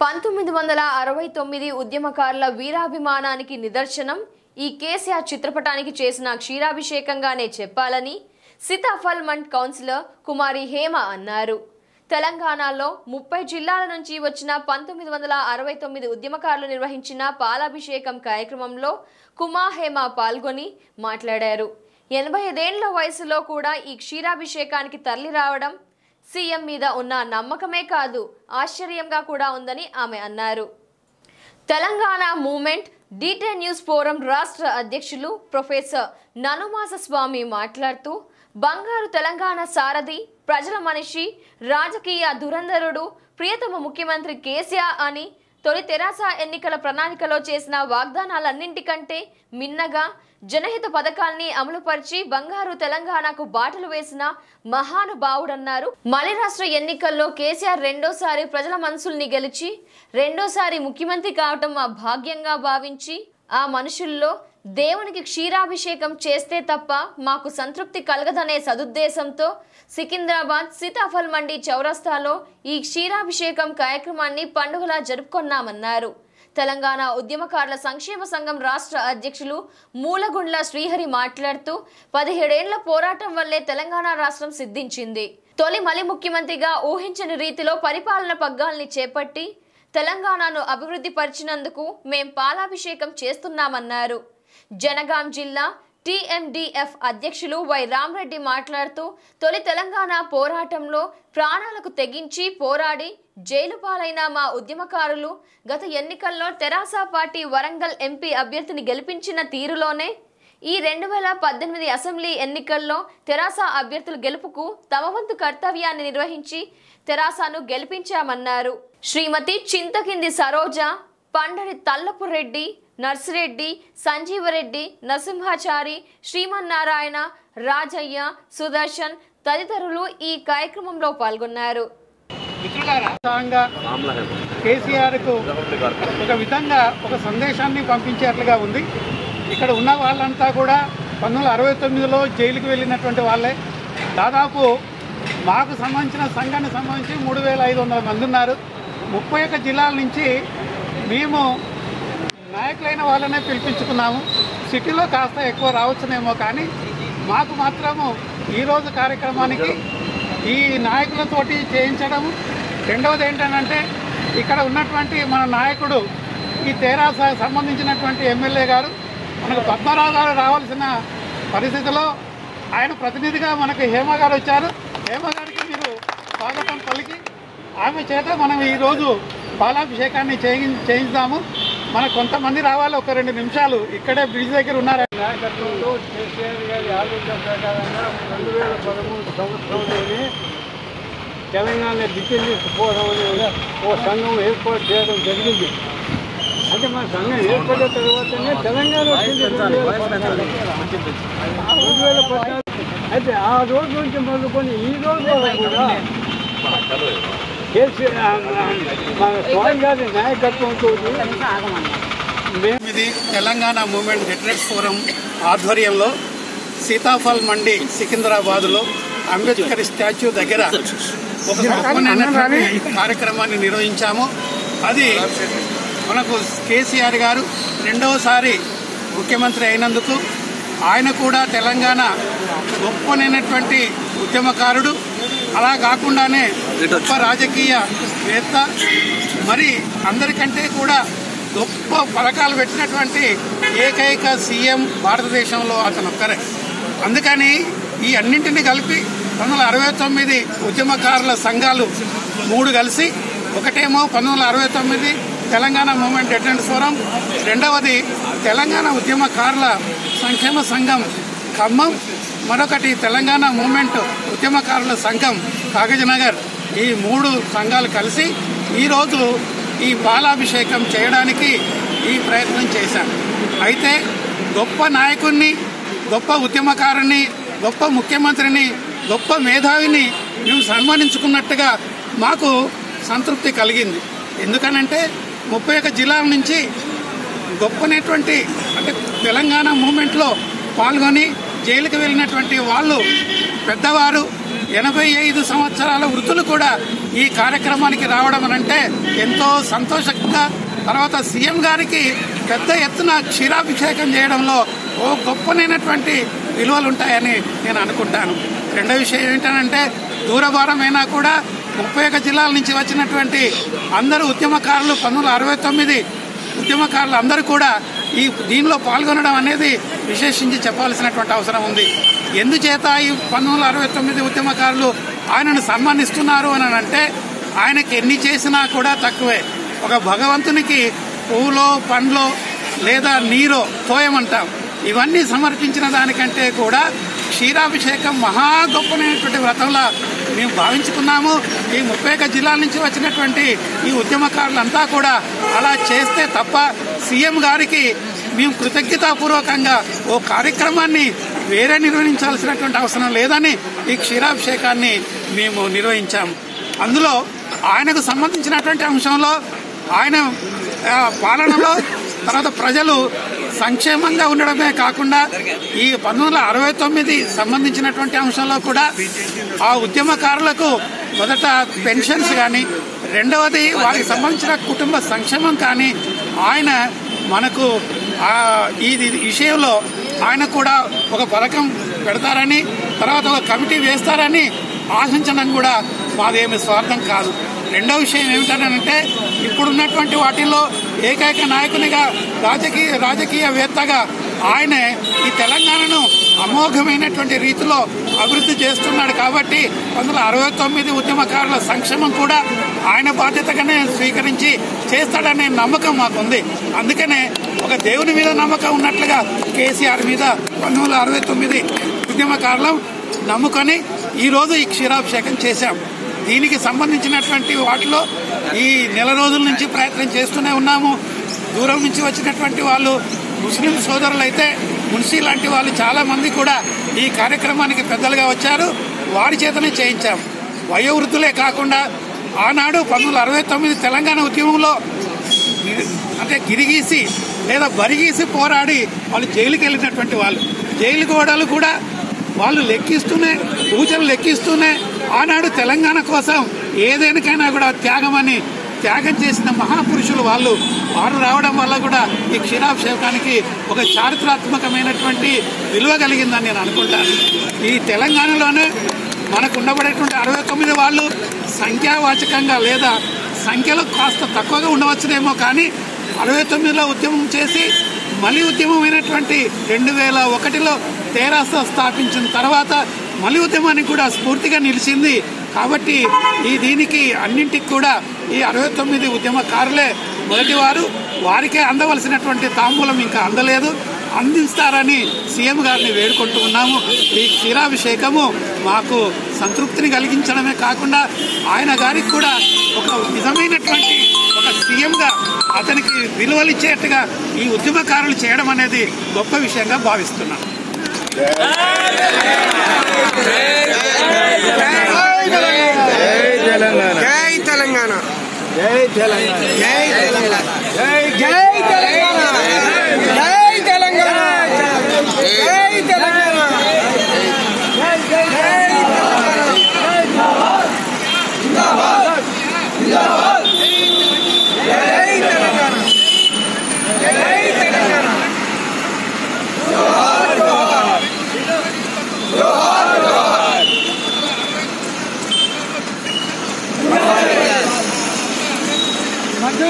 పంతొమ్మిది వందల అరవై తొమ్మిది ఉద్యమకారుల వీరాభిమానానికి నిదర్శనం. ఈ కేసీఆర్ చిత్రపటానికి చేసిన క్షీరాభిషేకంగానే చెప్పాలని సీతాఫల్ మండ్ కౌన్సిలర్ కుమారి హేమ అన్నారు. తెలంగాణలో ముప్పై జిల్లాల నుంచి వచ్చిన పంతొమ్మిది వందల అరవై తొమ్మిది ఉద్యమకారులు నిర్వహించిన పాలాభిషేకం కార్యక్రమంలో కుమా హేమ పాల్గొని మాట్లాడారు. ఎనభై ఐదేళ్ళ వయసులో కూడా ఈ క్షీరాభిషేకానికి తరలి రావడం సీఎం మీద ఉన్న నమ్మకమే కాదు ఆశ్చర్యంగా కూడా ఉందని ఆమె అన్నారు. తెలంగాణ మూమెంట్ డీటే న్యూస్ ఫోరం రాష్ట్ర అధ్యక్షులు ప్రొఫెసర్ ననుమాస స్వామి మాట్లాడుతూ బంగారు తెలంగాణ సారథి ప్రజల మనిషి రాజకీయ ధురంధరుడు ప్రియతమ ముఖ్యమంత్రి కేసీఆర్ అని తొలి తెరాస ఎన్నికల ప్రణాళికలో చేసిన వాగ్దానాలన్నింటికంటే మిన్నగా జనహిత పథకాల్ని అమలుపరిచి బంగారు తెలంగాణకు బాటలు వేసిన మహానుభావుడన్నారు. మలి రాష్ట్ర ఎన్నికల్లో కేసీఆర్ రెండోసారి ప్రజల మనసుల్ని గెలిచి రెండోసారి ముఖ్యమంత్రి కావటం మా భాగ్యంగా భావించి ఆ మనుషుల్లో దేవునికి క్షీరాభిషేకం చేస్తే తప్ప మాకు సంతృప్తి కలగదనే సదుద్దేశంతో సికింద్రాబాద్ సీతాఫల్ మండి చౌరస్తాలో ఈ క్షీరాభిషేకం కార్యక్రమాన్ని పండుగలా జరుపుకున్నామన్నారు. తెలంగాణ ఉద్యమకారుల సంక్షేమ సంఘం రాష్ట్ర అధ్యక్షులు మూలగుండ్ల శ్రీహరి మాట్లాడుతూ పదిహేడేళ్ళ పోరాటం వల్లే తెలంగాణ రాష్ట్రం సిద్ధించింది. తొలి మలి ముఖ్యమంత్రిగా ఊహించని రీతిలో పరిపాలన పగ్గాల్ని చేపట్టి తెలంగాణను అభివృద్ధి పరిచినందుకు మేం పాలాభిషేకం చేస్తున్నామన్నారు. జనగాం జిల్లా టీఎండిఎఫ్ అధ్యక్షులు వై రామరెడ్డి మాట్లాడుతూ తొలి తెలంగాణ పోరాటంలో ప్రాణాలకు తెగించి పోరాడి జైలు పాలైన మా ఉద్యమకారులు గత ఎన్నికల్లో తెరాస పార్టీ వరంగల్ ఎంపీ అభ్యర్థిని గెలిపించిన తీరులోనే ఈ రెండు వేల పద్దెనిమిది అసెంబ్లీ ఎన్నికల్లో తెరాస అభ్యర్థుల గెలుపుకు తమ వంతు కర్తవ్యాన్ని నిర్వహించి తెరాసను గెలిపించామన్నారు. శ్రీమతి చింతకింది సరోజ పండరి తల్లపు రెడ్డి నర్సిరెడ్డి సంజీవరెడ్డి నరసింహాచారి శ్రీమన్నారాయణ రాజయ్య సుదర్శన్ తదితరులు ఈ కార్యక్రమంలో పాల్గొన్నారు. కేసీఆర్కు ఒక విధంగా ఒక సందేశాన్ని పంపించేట్లుగా ఉంది. ఇక్కడ ఉన్న వాళ్ళంతా కూడా పంతొమ్మిది వందల అరవై తొమ్మిదిలో జైలుకి వెళ్ళినటువంటి వాళ్ళే. దాదాపు మాకు సంబంధించిన సంఘానికి సంబంధించి మూడు వేల ఐదు వందల మంది ఉన్నారు. ముప్పై ఒక్క జిల్లాల నుంచి మేము నాయకులైన వాళ్ళనే పిలిపించుకున్నాము. సిటీలో కాస్త ఎక్కువ రావచ్చునేమో కానీ మాకు మాత్రము ఈరోజు కార్యక్రమానికి ఈ నాయకులతోటి చేయించడం రెండవది ఏంటంటే ఇక్కడ ఉన్నటువంటి మన నాయకుడు ఈ తెరాస సంబంధించినటువంటి ఎమ్మెల్యే గారు మనకు పద్మరావు గారు రావాల్సిన పరిస్థితిలో ఆయన ప్రతినిధిగా మనకు హేమ గారు వచ్చారు. హేమ గారికి మీరు స్వాగతం పలికి. ఆమె చేత మనం ఈరోజు బాలాభిషేకాన్ని చేయి చేయించాము మన కొంతమంది రావాలి ఒక రెండు నిమిషాలు. ఇక్కడే బ్రిడ్జ్ దగ్గర ఉన్నారు. నాయకత్వంలో కేసీఆర్ గారి ఆలోచన ప్రకారంగా రెండు వేల పదమూడు సంవత్సరంలోనే తెలంగాణ దిక్కెళ్ళిపోవడం అనే ఓ సంఘం ఏర్పాటు చేయడం జరిగింది. అంటే మన సంఘం ఏర్పడిన తర్వాతనే తెలంగాణ వచ్చింది రెండు వేల పద్నాలుగు. అయితే ఆ రోజు నుంచి మొదలుకొని ఈ రోజు కూడా స్వామి గారి నాయకత్వంతో ఇది తెలంగాణ మూమెంట్ లిటరేట్ ఫోరం ఆధ్వర్యంలో సీతాఫల్ మండి సికింద్రాబాద్లో అంబేద్కర్ స్టాచ్యూ దగ్గర ఒక కార్యక్రమాన్ని నిర్వహించాము. అది మనకు కేసీఆర్ గారు రెండవసారి ముఖ్యమంత్రి అయినందుకు ఆయన కూడా తెలంగాణ గొప్పనైనటువంటి ఉద్యమకారుడు. అలా కాకుండానే గొప్ప రాజకీయవేత్త మరి అందరికంటే కూడా గొప్ప పథకాలు పెట్టినటువంటి ఏకైక సీఎం భారతదేశంలో అతను ఒక్కరే. అందుకని ఈ అన్నింటినీ కలిపి పంతొమ్మిది వందల అరవై తొమ్మిది ఉద్యమకారుల సంఘాలు మూడు కలిసి ఒకటేమో పంతొమ్మిది వందల అరవై తొమ్మిది తెలంగాణ మూమెంట్ అటెండెన్స్ ఫోరం రెండవది తెలంగాణ ఉద్యమకారుల సంక్షేమ సంఘం ఖమ్మం. మరొకటి తెలంగాణ మూమెంట్ ఉద్యమకారుల సంఘం కాగజనగర్. ఈ మూడు సంఘాలు కలిసి ఈరోజు ఈ బాలాభిషేకం చేయడానికి ఈ ప్రయత్నం చేశాం అయితే గొప్ప నాయకుడిని గొప్ప ఉద్యమకారుని గొప్ప ముఖ్యమంత్రిని గొప్ప మేధావిని మేము సన్మానించుకున్నట్టుగా మాకు సంతృప్తి కలిగింది. ఎందుకనంటే ముప్పై ఒక్క జిల్లాల నుంచి గొప్పనేటువంటి అంటే తెలంగాణ మూమెంట్లో పాల్గొని జైలుకి వెళ్ళినటువంటి వాళ్ళు పెద్దవారు ఎనభై ఐదు సంవత్సరాల వృద్ధులు కూడా ఈ కార్యక్రమానికి రావడం అంటే ఎంతో సంతోషంగా తర్వాత సీఎం గారికి పెద్ద ఎత్తున క్షీరాభిషేకం చేయడంలో ఓ గొప్పనైనటువంటి విలువలు ఉంటాయని నేను అనుకుంటాను. రెండో విషయం ఏంటంటే దూరభారమైనా కూడా ముప్పై ఒక జిల్లాల నుంచి వచ్చినటువంటి అందరూ ఉద్యమకారులు పంతొమ్మిది అరవై తొమ్మిది ఉద్యమకారులు అందరూ కూడా ఈ దీనిలో పాల్గొనడం అనేది విశేషించి చెప్పాల్సినటువంటి అవసరం ఉంది. ఎందుచేత ఈ పంతొమ్మిది అరవై తొమ్మిది ఉద్యమకారులు ఆయనను సన్మానిస్తున్నారు అని అంటే ఆయనకి ఎన్ని చేసినా కూడా తక్కువే. ఒక భగవంతునికి పువ్వులో పండ్లో లేదా నీరో తోయమంటాం. ఇవన్నీ సమర్పించిన దానికంటే కూడా క్షీరాభిషేకం మహా గొప్పనైనటువంటి వ్రతంలా మేము భావించుకున్నాము. ఈ ముప్పై ఒక్క జిల్లాల నుంచి వచ్చినటువంటి ఈ ఉద్యమకారులంతా కూడా అలా చేస్తే తప్ప సీఎం గారికి మేము కృతజ్ఞతాపూర్వకంగా ఓ కార్యక్రమాన్ని వేరే నిర్వహించాల్సినటువంటి అవసరం లేదని ఈ క్షీరాభిషేకాన్ని మేము నిర్వహించాము అందులో ఆయనకు సంబంధించినటువంటి అంశంలో ఆయన పాలనలో తర్వాత ప్రజలు సంక్షేమంగా ఉండడమే కాకుండా ఈ పంతొమ్మిది అరవై తొమ్మిది సంబంధించినటువంటి అంశంలో కూడా ఆ ఉద్యమకారులకు మొదట పెన్షన్స్ కానీ రెండవది వారికి సంబంధించిన కుటుంబ సంక్షేమం కానీ ఆయన మనకు ఇది ఈ విషయంలో ఆయన కూడా ఒక పథకం పెడతారని తర్వాత ఒక కమిటీ వేస్తారని ఆశించడం కూడా మాదేమి స్వార్థం కాదు. రెండో విషయం ఏమిటనంటే ఇప్పుడున్నటువంటి వాటిల్లో ఏకైక నాయకునిగా రాజకీయ రాజకీయవేత్తగా ఆయనే ఈ తెలంగాణను అమోఘమైనటువంటి రీతిలో అభివృద్ధి చేస్తున్నాడు కాబట్టి వందల అరవై తొమ్మిది ఉద్యమకారుల సంక్షేమం కూడా ఆయన బాధ్యతగానే స్వీకరించి చేస్తాడనే నమ్మకం మాకుంది. అందుకనే ఒక దేవుని మీద నమ్మకం ఉన్నట్లుగా కేసీఆర్ మీద పంతొమ్మిది వందల అరవై తొమ్మిది ఉద్యమకారులం నమ్ముకొని ఈరోజు ఈ క్షీరాభిషేకం చేశాం. దీనికి సంబంధించినటువంటి వాటిలో ఈ నెల రోజుల నుంచి ప్రయత్నం చేస్తూనే ఉన్నాము. దూరం నుంచి వచ్చినటువంటి వాళ్ళు ముస్లిం సోదరులు అయితే మున్సీ లాంటి వాళ్ళు చాలామంది కూడా ఈ కార్యక్రమానికి పెద్దలుగా వచ్చారు. వారి చేతనే చేయించాం. వయోవృద్ధులే కాకుండా ఆనాడు పంతొమ్మిది అరవై తొమ్మిది తెలంగాణ ఉద్యమంలో అంటే గిరిగీసి లేదా బరిగీసి పోరాడి వాళ్ళు జైలుకి వెళ్ళినటువంటి వాళ్ళు. జైలు గోడలు కూడా వాళ్ళు లెక్కిస్తూనే పూజలు లెక్కిస్తూనే ఆనాడు తెలంగాణ కోసం ఏదేనికైనా కూడా త్యాగమని త్యాగం చేసిన మహాపురుషులు వాళ్ళు వారు రావడం వల్ల కూడా ఈ క్షీరాభిషేకానికి ఒక చారిత్రాత్మకమైనటువంటి విలువ కలిగిందని నేను అనుకుంటాను. ఈ తెలంగాణలోనే మనకు ఉండబడేటువంటి అరవై తొమ్మిది వాళ్ళు సంఖ్యావాచకంగా లేదా సంఖ్యలో కాస్త తక్కువగా ఉండవచ్చునేమో కానీ అరవై తొమ్మిదిలో ఉద్యమం చేసి మళ్ళీ ఉద్యమమైనటువంటి రెండు వేల ఒకటిలో తెరాస స్థాపించిన తర్వాత మళ్ళీ ఉద్యమానికి కూడా స్ఫూర్తిగా నిలిచింది. కాబట్టి ఈ దీనికి అన్నింటికి కూడా ఈ అరవై తొమ్మిది ఉద్యమకారులే మొదటివారు. వారికే అందవలసినటువంటి తాంబూలం ఇంకా అందలేదు. అందిస్తారని సీఎం గారిని వేడుకుంటూ ఉన్నాము. ఈ క్షీరాభిషేకము మాకు సంతృప్తిని కలిగించడమే కాకుండా ఆయన గారికి కూడా ఒక నిజమైనటువంటి ఒక సీఎంగా అతనికి విలువలిచ్చేట్టుగా ఈ ఉద్యమకారులు చేయడం అనేది గొప్ప విషయంగా భావిస్తున్నాను. జై తెలంగాణ. జై తెలంగాణ. జై తెలంగాణ. జై తెలంగాణ.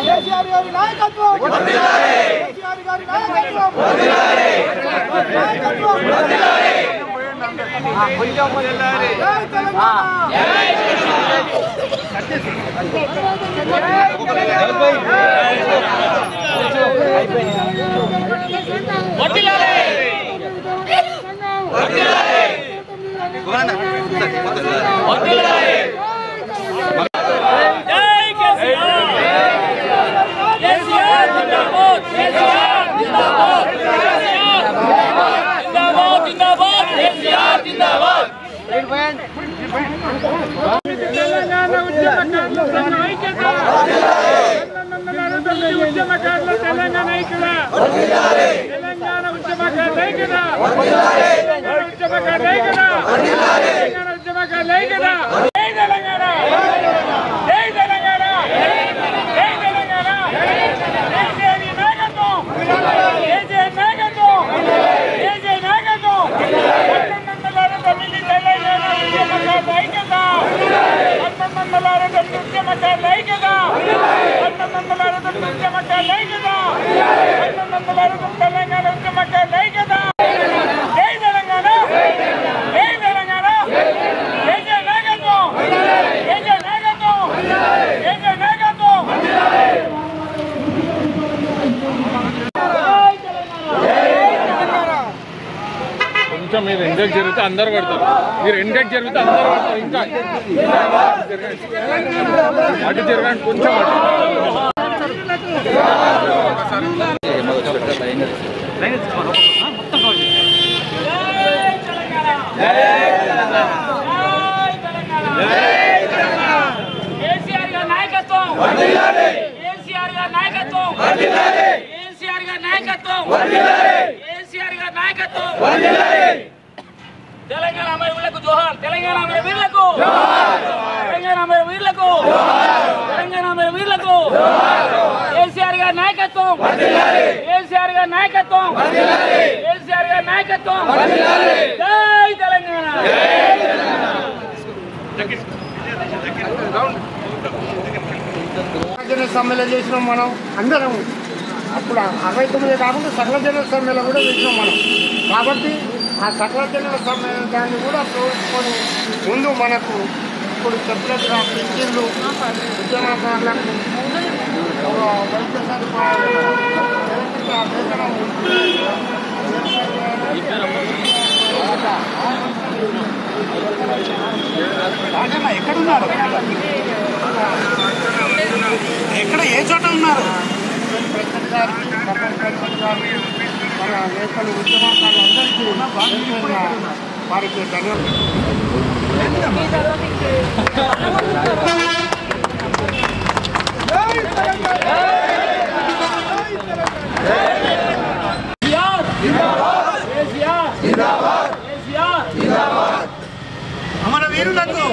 కేసీఆర్ గారి నాయకత్వం. కేసీఆర్ గారి నాయకత్వం. నాయకత్వం వర్ధిల్లాలి వర్ధిల్లాలి జై ವಂದಿಲಾರೆ ವಂದಿಲಾರೆ అందరు పడతారు. మీరు ఎంగేజ్ జరిగితే అందరు పడతారు. ఇంకా అటు జరగండి కొంచెం అటు కేసీఆర్ గారి నాయకత్వం కేసీఆర్ గారి నాయకత్వం గారి నాయకత్వం కేసీఆర్ నాయకత్వం తెలంగాణ అమరవీరులకు తెలంగాణ అమరవీరులకు తెలంగాణ అమరవీరులకు కేసీఆర్ గారి నాయకత్వం. కేసీఆర్ గారి నాయకత్వం. కేసీఆర్ గారి నాయకత్వం. జై తెలంగాణ. జన సమ్మెళనం చేసినాం మనం అందరం. అప్పుడు అరవై తొమ్మిది కాకుండా సకల జన సమ్మెళనం కూడా చేసినాం మనం. కాబట్టి ఆ సకల జనుల దాన్ని కూడా చూసుకొని ముందు మనకు ఇప్పుడు చెప్పినట్టుగా పింఛన్లు ఉద్యమకారులకు ఒక వైద్య సదుపాయాలు లేకపోతే ఆ వేతనం ఎక్కడ ఏ చోట ఉన్నారు నేతలు ఉద్యమకారులు అందరికీ వారికి ధన్యవాదాలు అమర వీరులకు